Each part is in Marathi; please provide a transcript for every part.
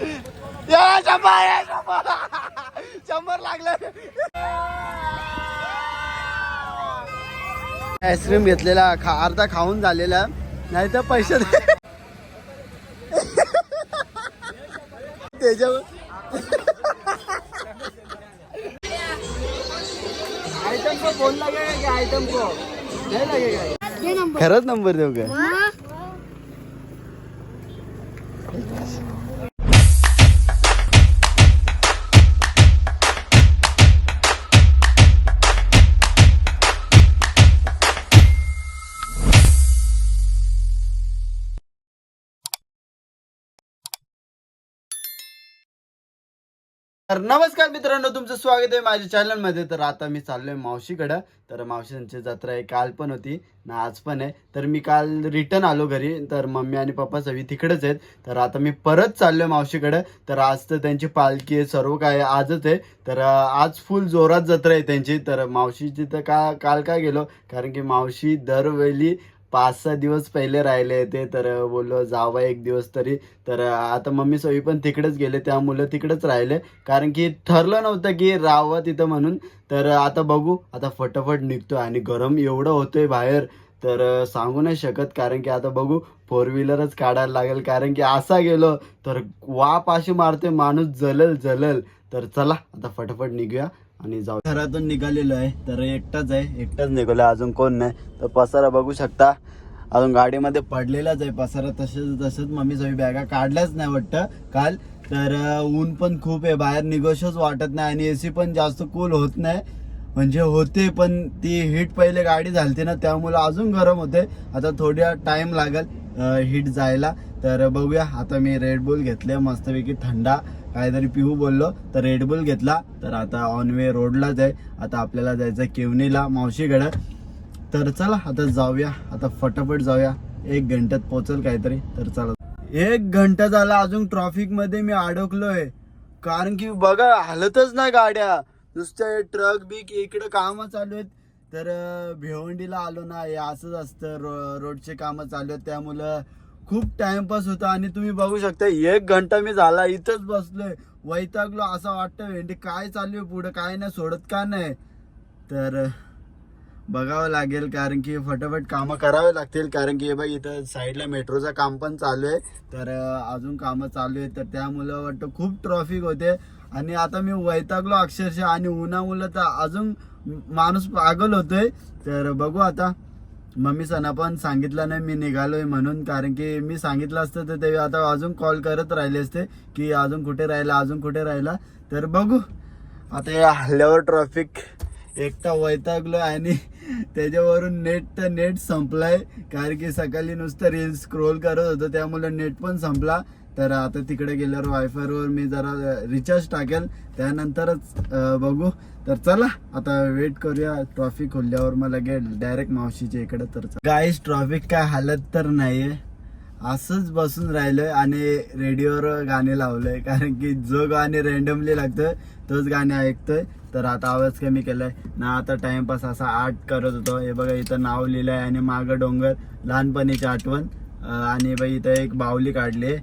या, शंभर या, शंभर. शंभर लागलं. आईस्क्रीम घेतलेला खा अर्धा खाऊन झालेला. नाही तर पैसे दे. त्याच्यावर आयटम को? फोन लगेगा आयटम को? नाही लगेगा खरंच नंबर देऊ का? तर नमस्कार मित्रांनो तुमचं स्वागत आहे माझ्या चॅनलमध्ये तर आता मी चाललोय मावशीकडं. तर मावशींची जत्रा आहे काल पण होती ना आज पण आहे. तर मी काल रिटर्न आलो घरी. तर मम्मी आणि पप्पा सगळी तिकडेच आहेत. तर आता मी परत चाललोय मावशीकडं. तर आज तर त्यांची पालखी आहे सर्व काय आजच आहे. तर आज फुल जोरात जत्रा आहे त्यांची. तर मावशीची तर का काल काय गेलो? कारण की मावशी दरवेळी पाच सहा दिवस पहिले राहिले ते तर बोललो जावा एक दिवस तरी. तर आता मम्मी सोयी पण तिकडेच गेले त्या मुलं तिकडेच राहिले. कारण की ठरलं नव्हतं की राहावं तिथं म्हणून. तर आता बघू आता फटाफट निघतो आणि गरम एवढं होतोय बाहेर तर सांगू नाही शकत. कारण की आता बघू फोर व्हीलरच काढायला लागेल. कारण की असा गेलो तर वाप अशी मारते माणूस जलल जलल. तर चला आता फटाफट निघूया. आणि जाऊ. घरातून निघालेलो आहे तर एकटाच आहे. एकटाच निघालो अजून कोण नाही. तर पसारा बघू शकता. अजून गाडीमध्ये पडलेलाच आहे पसारा तसेच तसंच मम्मी सगळी बॅगा काढल्याच नाही वाटतं काल. तर ऊन पण खूप आहे बाहेर निघोशच वाटत नाही आणि एसी पण जास्त कूल होत नाही. म्हणजे होते पण ती हीट पहिले गाडी झालती ना त्यामुळे अजून गरम होते. आता थोड्या टाइम लागेल हीट जायला. तर बघूया आता मी रेडबुल घेतले मस्तपैकी थंडा. काहीतरी पिऊ बोललो तर रेडबुल घेतला. तर आता ऑन वे रोडलाच आहे. आता आपल्याला जायचं केवणीला मावशीकडे. तर चला आता जाऊया. आता फटाफट जाऊया. एक घंट्यात पोहोचल काहीतरी. तर चला. एक घंटा झाला अजून ट्रॉफिकमध्ये मी अडकलोय. कारण की बघा हलतच नाही गाड्या. नुसते ट्रक बिक इकडे कामं चालू आहेत. तर भिवंडीला आलो ना हे असंच असतं. रो रोडचे कामं चालू आहेत. त्यामुळं खूप टाइमपास होता आणि तुम्ही बघू शकता एक घंटा मी झाला इथंच बसलोय. वैतागलो असं वाटतं भेंडी काय चालू आहे पुढं? काय नाही सोडत का नाही? तर बघावं लागेल कारण की फटाफट कामं करावे लागतील कारण की बघ इथं साईडला मेट्रोचं काम पण चालू आहे. तर अजून कामं चालू आहेत. तर त्यामुळं वाटतं खूप ट्रॉफिक होते. आणि आता मी वैतागलो अक्षरशः आणि उन्हामुळं तर अजून माणूस पागल होतोय. तर बघू आता. मम्मी सणा पण सांगितलं नाही मी निघालोय म्हणून. कारण की मी सांगितलं असतं तर ते आता अजून कॉल करत राहिले असते की अजून कुठे राहिला अजून कुठे राहिला. तर बघू. आता या हल्ल्यावर ट्रॉफिक एकटा वैतागलो आणि त्याच्यावरून नेट तर नेट संपलाय. कारण की सकाळी नुसतं रील स्क्रोल करत होतं त्यामुळे नेट पण संपला. तर आता तिकडे गेल्यावर वायफायवर मी जरा रिचार्ज टाकेल. त्यानंतरच बघू. तर चला आता वेट करूया. ट्रॉफिक खोलल्यावर मला लगेच डायरेक्ट मावशीच्या इकडे तर गाईस ट्रॉफिक काय हालत तर नाही आहे असंच बसून राहिलोय आणि रेडिओवर गाणे लावलंय. कारण की जो गाणे रँडमली लागतं तोच गाणे ऐकतोय. तर आता आवाज कमी केलाय. ना आता टाइमपास असा आर्ट करत होतो. हे बघा इथं नाव लिहिलंय आणि मागं डोंगर. लहानपणीची आठवण. आणि बाई इथं एक बावली काढली.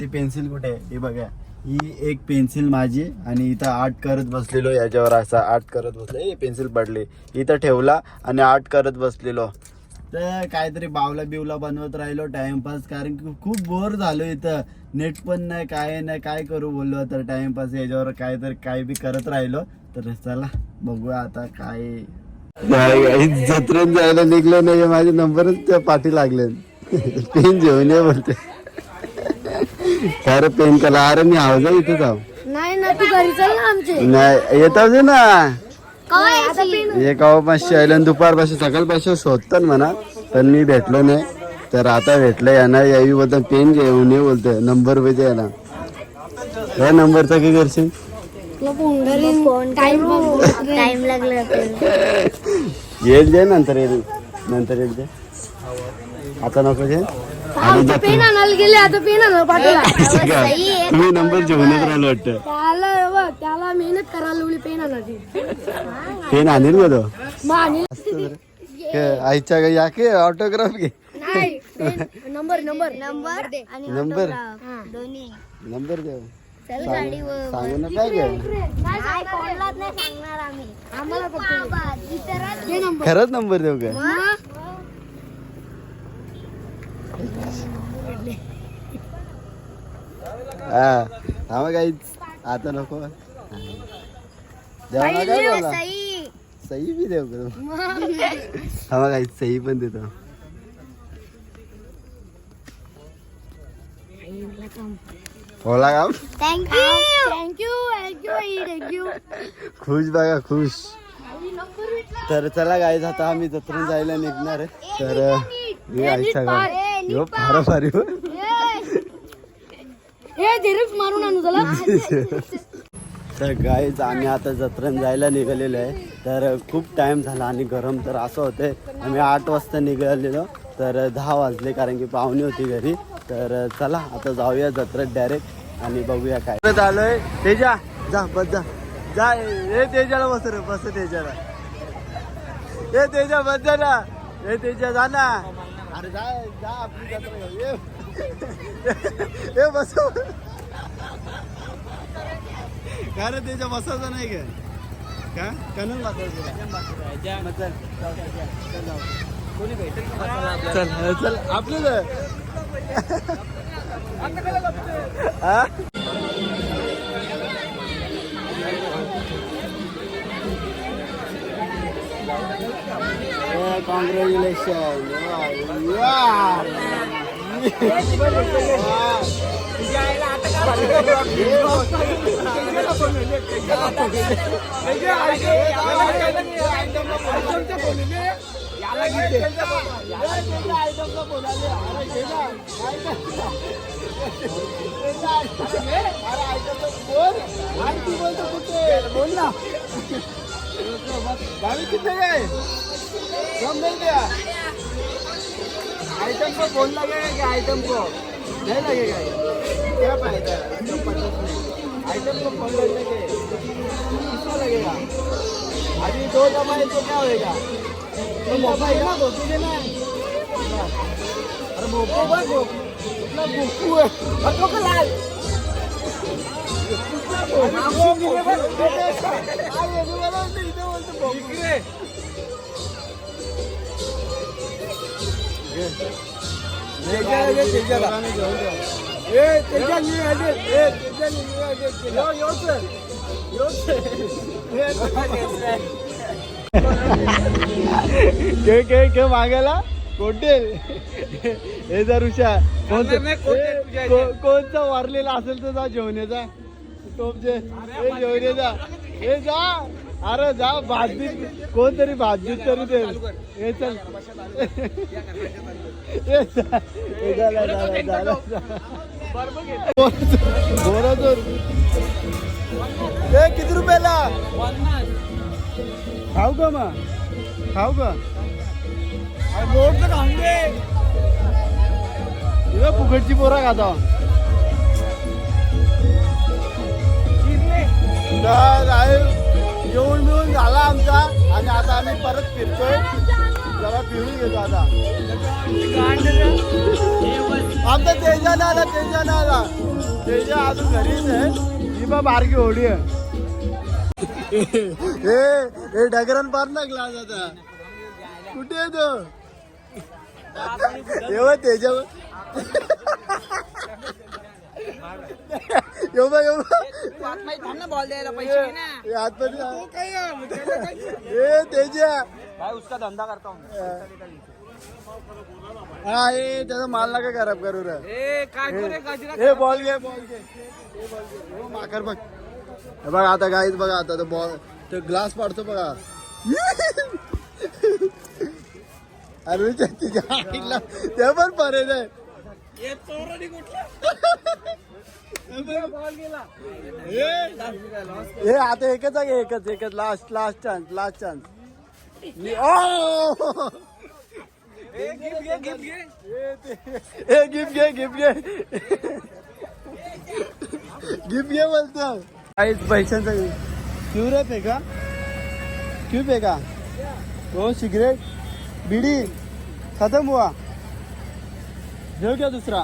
ती पेन्सिल कुठे आहे? ही बघा. ही एक पेन्सिल माझी आणि इथं आर्ट करत बसलेलो याच्यावर असा आर्ट करत बसले. पेन्सिल पडली. इथं ठेवला आणि आर्ट करत बसलेलो. तर काहीतरी बावला बिवला बनवत राहिलो टाइमपास कारण की खूप बोर झालो इथं. नेट पण नाही काय नाही काय करू बोललो. तर टाइमपास याच्यावर काहीतरी काय बी करत राहिलो. तर चला बघूया आता काय. जत्रेत जायला निघलो नाही. माझे नंबरच त्या पाठी लागले पेन घेऊन ये बोलते खरं पेन? कला अरे मी आवाज इथं जाऊ. नाही ना तू घरी चल ना आमचे. नाही ना. काय आता पेन एक पाचशे आले आणि दुपारपासून सकाळपासून शोधतात म्हणा पण मी भेटलो नाही. तर आता भेटलं यांना यावी बोलता पेन घेऊन ये बोलते. नंबर पाहिजे याला या नंबरचा काय करशील? टाइम लागला येईल जे नंतर येईल. नंतर येईल जे आता नको जे आणि पेन आणायला गेले आता पेन आणायला पाठवला तुम्ही नंबर घेऊनच राहिलो वाटतं त्याला बघ, त्याला मेहनत करायला लावली पेन आणायची. पेन आणील का तो? मग आणि के- आईच्या घरी या की ऑटोग्राफ घे. नाही नंबर नंबर. नंबर आणि नंबर. दोन्ही. नंबर देऊ चल सांग- ना काय काय नाही कोणालाच नाही सांगणार आम्ही. आम्हाला फक्त नंबर. खरंच नंबर देऊ काय हा थांबा काहीच आता नको. ना काय सई. सही बी देऊ का थांबा काहीच सही पण देतो. बोला का थँक्यू थँक्यू थँक्यू थँक्यू खुश बघा खुश. तर चला गाईज आता आम्ही जत्रून जायला निघणार आहे. तर मी आई सगळं यो फार भारी हो. हे झेरॉक्स मारून आणू चला तर गाईज आम्ही आता जत्रण जायला निघालेलो आहे. तर खूप टाइम झाला आणि गरम तर असं होतंय. आम्ही आठ वाजता निघालेलो. तर दहा वाजले कारण की पाहुणी होती घरी. तर चला आता जाऊया जत्रेत डायरेक्ट आणि बघूया काय. आलोय तेजा जा बस जा. जा हे तेजाला बस रे बस तेजाला. हे तेजा बस जा ना. हे तेजा जा ना. अरे जा जा आपली जत्रा घेऊ. ये ये बस का रे त्याच्या बसायचं नाही का? का? कनून बसायचं. चल, चल, जाऊ. चल. चल. आपलं हा? कॉंग्रॅच्युलेशन बोल ना गावी कम मिल गया आइटम को बोल लगेगा क्या आइटम को नहीं लगेगा? क्या फायदा? है आइटम को फोन लगने के? कितना लगेगा अभी दो दबाए तो क्या होएगा तो दबाए ना दो तुझे ना. अरे भोपो भाई भोपो इतना भोपू है बच्चों का लाल? इकडे. के के के मागायला? कोटेल हे जर उषा कोणतं? को- कोणचा वारलेला असेल तर जा जेवण ये जा टोपचे. हे जेवण ये जा हे जा. अरे जा भाजी कोणतरी भाजी तरी दे. हे चल. हे किती रुपयाला? खाऊ का मग? खाऊ का? मोठ तर खाऊन दे तुला फुकटची पोरा खाता आहे येऊन मिळून झाला आमचा आणि आता आम्ही परत फिरतोय. जरा फिरून घेतो आता. आमचा तेजा ना आला तेजा ना आला तेजा अजून घरीच आहे. ही बा बारकी होडी आहे. हे हे डगरण पार ना ग्लास आता? कुठे आहे तो? येव तेजा. येऊ बा येऊ बॉल द्यायला पैसे घे ना आतमध्ये ए तेजा भाई उसका धंधा करता हूँ। हा त्याचा माल नका खराब करू रे। ए काय रे गजरा हे बॉल घे बॉल घे हे बॉल घे हो, माकर बघ। हे बघ आता गाईच बघा आता तो बॉल तो ग्लास पाडतो बघा। अरे तिच्या आईला ते पण परेल आहे हे आता एकच आहे एकच एकच. Last last chance last chance gift घे गिफ्ट घे. गिफ्ट घे बोलतो. काहीच पैशांचा क्यू रे फेका क्यू फेका हो सिगरेट बीड़ी खत्म हुआ. जो क्या दूसरा?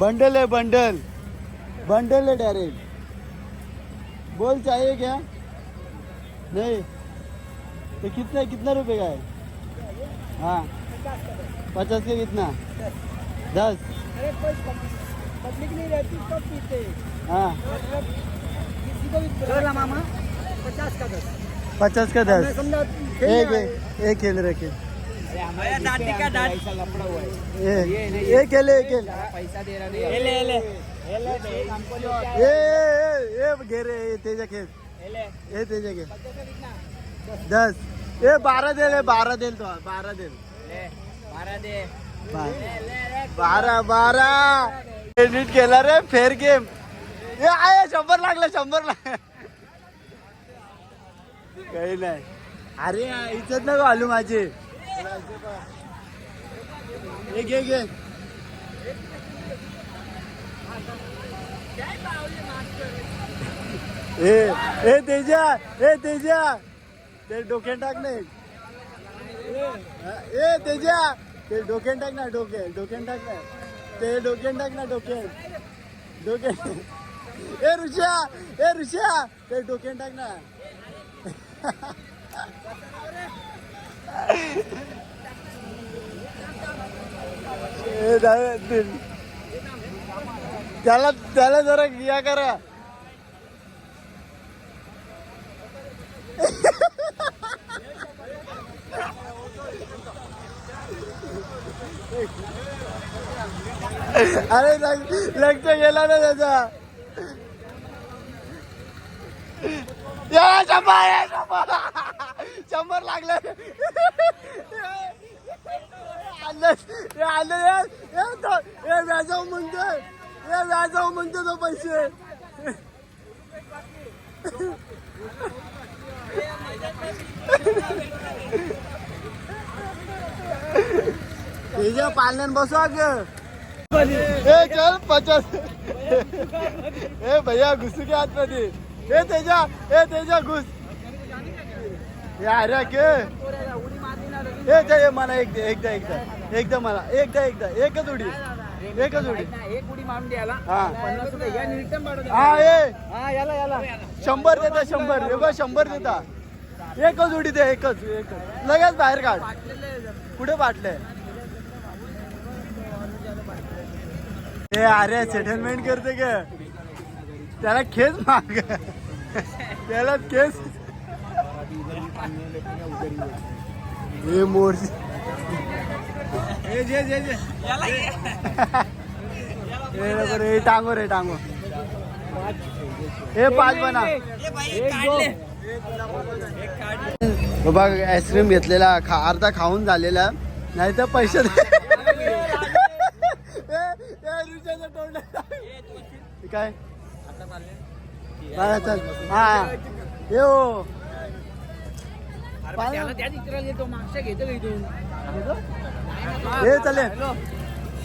बंडल है, बंडल। बंडल है डायरेक्ट बोल, चाहिए क्या? नहीं। तो कितना कितना रुपए का है? हाँ। पचास का कितना? दस। पब्लिक नहीं रहती सब पीते हाँ। किसी मामा पचास का दस। पचास का दस एक एक खेल रखे। दादी का दादी ऐसा लपड़ा हुआ है एक एक खेल एक खेल पैसा दे रहा नहीं ले. ले ले हमको ले. ए ए ए घे रे ए तेजा खेल ले. ए तेजा खेल दस. ए बारह देल ए बारह देल तो. बारह देल ले बारा दे. बारा. बारा बारा. एडिट केला रे फेर गेम ए आहे शंभर लागलं शंभर लाग काही नाही. अरे इज्जत नको आलू माझी. एक घे घे. ए ए तेजा ए तेजा. ते डोक्यात टाक नाही ए तेजा. ते डोक्यात टाक ना डोके डोक्यात टाक ना. ते डोक्यात टाक ना डोक्यात डोक्यात ए ऋषा ए ऋषा ते डोक्यात टाक ना. त्याला त्याला जरा या करा. अरे लक्ष गेला ना त्याचा. या, शंभर. शंभर लागला आलं हे आलं हे, हे तो हे व्याजाव म्हणतोय हे व्याजाव म्हणतो तो पैसे पालन पालण्यान बसवा ग ए चल पचास. ए भैया घुसू के आतमध्ये ए तेजा ए तेजा घुस. यार के ते मला एक दे एकदा एकदा. एकदा मला. एकदा एकदा. एकच उडी. एकच उडी. एक उडी मारून द्यायला हा. हा हा याला याला. शंभर देता शंभर. हे बघ शंभर देता. एकच उडी दे एकच एकच. लगेच बाहेर काढ. कुठे बाटले. ए अरे सेटलमेंट करते का त्याला खेच माग. त्याला केस हे मोर हे जे जे जे हे नको रे, हे टांगो रे टांगो. हे पाच बना. बाबा आईस्क्रीम घेतलेला खा अर्धा खाऊन झालेला. नाही तर पैसे दे. ए, ए, रुच्याचं तोंड. काय? हा, चल. हा. येऊ त्याला त्या चित्राला येतो मागच्या घेतो का इथून हे चालेल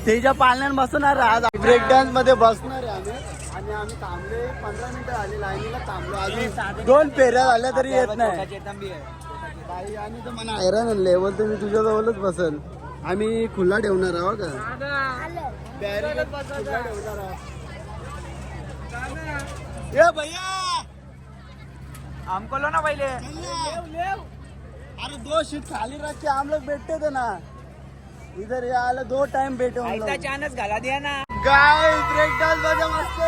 तेच्या पालण्यात बसणार आज ब्रेक डान्समध्ये बसणार आहे आम्ही. आणि आम्ही थांबले पंधरा मिनिटं आले लाईनीला थांबलो. अजून दोन फेऱ्या झाल्या तरी येत नाही. बाई आणि तर मला हैराण लेवल तर मी तुझ्या जवळच बसल. आम्ही खुला ठेवणार आहोत का? भैया! हमको लो ना. पहिले अरे दो शीट खाली रख के हम लोग बैठते थे ना। इधर ये आला दो टाइम बैठे हम लोग। चानच घाला द्या ना। गाय ब्रेक डान्समध्ये मस्त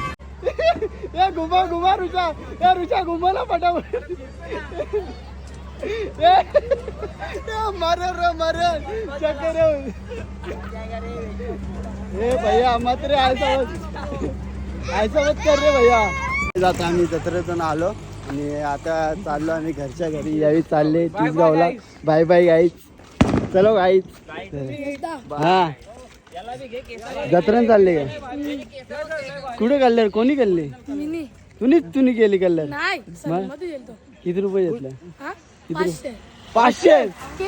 ए घुमा घुमा रुचा ए रुचा घुमाला फटाफट मर रे मर चक्कर ए भैया मत रे ऐसा मत ऐसा मत कर रे भैया. आता आम्ही जत्रेतून आलो आणि आता चाललो आम्ही घरच्या घरी. यावी चालले तीच गावला बाय बाय गाईच चलो गाईच हा. जत्रेन चालले का? कुठे कल्लर? कोणी कल्ले? तुम्ही तुम्ही केली कल्लर? मग? किती रुपये घेतले? किती रुपये? पाचशे.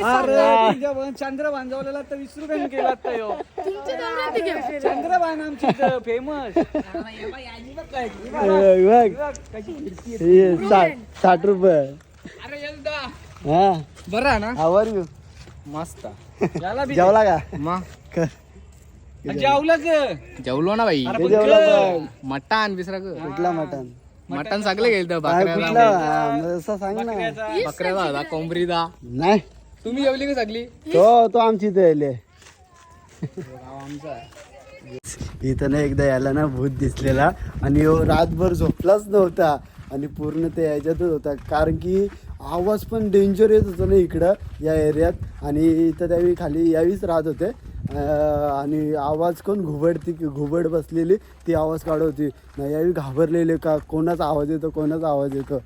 अरे चंद्र बांधवलेला तर वीस रुपयाने केला तर ह्यो. चंद्र बांध आमची फेमस हे साठ साठ रुपये. हा. बरा ना? आवर यू मस्त. जेवला का? मग कर. जेवलं ग. जेवलो ना बाई. जेवला मटण विसरा ग. कुठला मटन मटण सगळे गेलं काय बकऱ्याला कुठला? हा, असं सांग ना. बकऱ्याला होता कोंबडीचा नाही. तुम्ही जेवली का सगळी? तो तो आमची इथे यायले इथं ना एकदा यायला ना भूत दिसलेला आणि ह्यो रातभर झोपलाच नव्हता आणि पूर्ण ते याच्यातच होता. कारण की आवाज पण डेंजर येत होता ना इकडं या एरियात आणि इथं त्यावेळी खाली यावीच राहत होते. आणि आवाज कोण घुबडती घुबड बसलेली ती आवाज काढत नाही यावेळी घाबरलेले का? कोणाचा आवाज येतो कोणाचा आवाज येतो?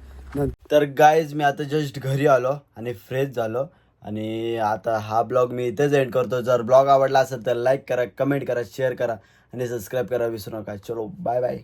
तर गायज मी आता जस्ट घरी आलो आणि फ्रेश झालो. आणि आता हा ब्लॉग मी इथेच एंड करतो. जर ब्लॉग आवडला असेल तर लाईक करा कमेंट करा शेअर करा. आणि सबस्क्राईब करा विसरू नका. चलो बाय बाय